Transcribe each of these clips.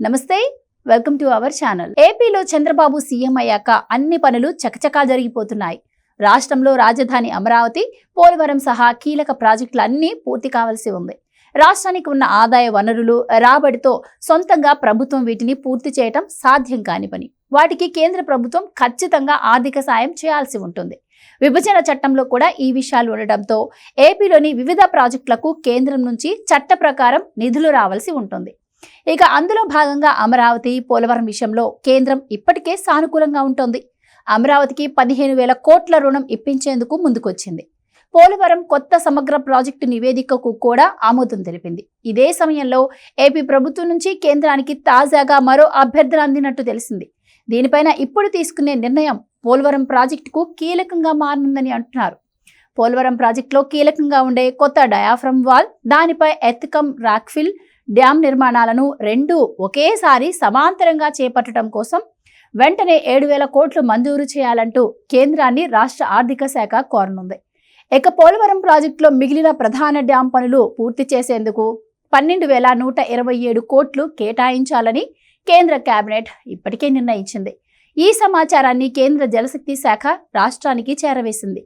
నమస్తే welcome to our channel. ఏపీలో Chandrababu CM అయ్యాక అన్ని పనులు చకచకా జరిగిపోతున్నాయి. రాష్ట్రంలో రాజధాని అమరావతి పోలవరం సహా కీలక ప్రాజెక్టులు అన్నీ పూర్తి కావాల్సి ఉంది. రాష్ట్రానికి ఉన్న ఆదాయ వనరులు రాబడితో సొంతంగా ప్రభుత్వం వీటిని పూర్తి చేయటం సాధ్యం కాని పని. వాటికి కేంద్ర ప్రభుత్వం ఖచ్చితంగా ఆర్థిక సాయం చేయాల్సి ఉంటుంది. విభజన చట్టంలో కూడా ఈ విషయాలు ఉండటంతో ఏపీలోని వివిధ ప్రాజెక్టులకు కేంద్రం నుంచి చట్ట ప్రకారం నిధులు రావాల్సి ఉంటుంది. ఇక అందులో భాగంగా అమరావతి పోలవరం విషయంలో కేంద్రం ఇప్పటికే సానుకూలంగా ఉంటుంది. అమరావతికి పదిహేను వేల కోట్ల రుణం ఇప్పించేందుకు ముందుకొచ్చింది. పోలవరం కొత్త సమగ్ర ప్రాజెక్టు నివేదికకు కూడా ఆమోదం తెలిపింది. ఇదే సమయంలో ఏపీ ప్రభుత్వం నుంచి కేంద్రానికి తాజాగా మరో అభ్యర్థన అందినట్టు తెలిసింది. దీనిపైన ఇప్పుడు తీసుకునే నిర్ణయం పోలవరం ప్రాజెక్టుకు కీలకంగా మారనుందని అంటున్నారు. పోలవరం ప్రాజెక్టులో కీలకంగా ఉండే కొత్త డయాఫ్రమ్ వాల్ దానిపై ఎత్కమ్ రాక్ఫిల్ డ్యాం నిర్మాణాలను రెండు ఒకేసారి సమాంతరంగా చేపట్టడం కోసం వెంటనే ఏడు వేల కోట్లు మంజూరు చేయాలంటూ కేంద్రాన్ని రాష్ట్ర ఆర్థిక శాఖ కోరనుంది. ఇక పోలవరం ప్రాజెక్టులో మిగిలిన ప్రధాన డ్యాం పనులు పూర్తి చేసేందుకు పన్నెండు వేల నూట ఇరవై ఏడు కోట్లు కేటాయించాలని కేంద్ర కేబినెట్ ఇప్పటికే నిర్ణయించింది. ఈ సమాచారాన్ని కేంద్ర జలశక్తి శాఖ రాష్ట్రానికి చేరవేసింది.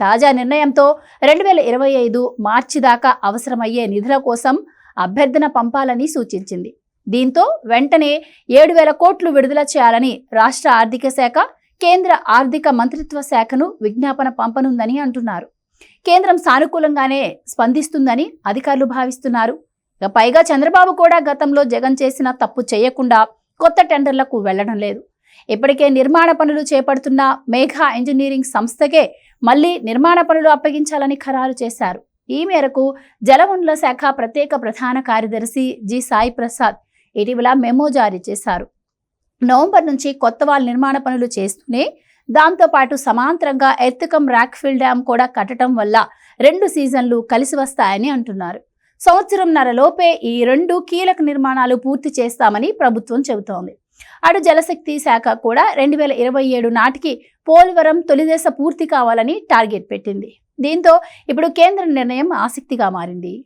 తాజా నిర్ణయంతో రెండు వేల ఇరవై ఐదు మార్చి దాకా అవసరమయ్యే నిధుల కోసం అభ్యర్థన పంపాలని సూచించింది. దీంతో వెంటనే ఏడు వేల కోట్లు విడుదల చేయాలని రాష్ట్ర ఆర్థిక శాఖ కేంద్ర ఆర్థిక మంత్రిత్వ శాఖను విజ్ఞాపన పంపనుందని అంటున్నారు. కేంద్రం సానుకూలంగానే స్పందిస్తుందని అధికారులు భావిస్తున్నారు. ఇక పైగా చంద్రబాబు కూడా గతంలో జగన్ చేసిన తప్పు చేయకుండా కొత్త టెండర్లకు వెళ్ళడం లేదు. ఇప్పటికే నిర్మాణ పనులు చేపడుతున్న మేఘా ఇంజనీరింగ్ సంస్థకే మళ్ళీ నిర్మాణ పనులు అప్పగించాలని ఖరారు చేశారు. ఈ మేరకు జలవనరుల శాఖ ప్రత్యేక ప్రధాన కార్యదర్శి జి సాయి ప్రసాద్ ఇటీవల మెమో జారీ చేశారు. నవంబర్ నుంచి కొత్త వాళ్ళ నిర్మాణ పనులు చేస్తూనే దాంతోపాటు సమాంతరంగా ఎత్తుకం రాక్ఫిల్ డ్యామ్ కూడా కట్టడం వల్ల రెండు సీజన్లు కలిసి వస్తాయని అంటున్నారు. సంవత్సరంన్నర లోపే ఈ రెండు కీలక నిర్మాణాలు పూర్తి చేస్తామని ప్రభుత్వం చెబుతోంది. అటు జలశక్తి శాఖ కూడా రెండు వేల ఇరవై ఏడు నాటికి పోలవరం తొలిదశ పూర్తి కావాలని టార్గెట్ పెట్టింది. దీంతో ఇప్పుడు కేంద్ర నిర్ణయం ఆసక్తిగా మారింది.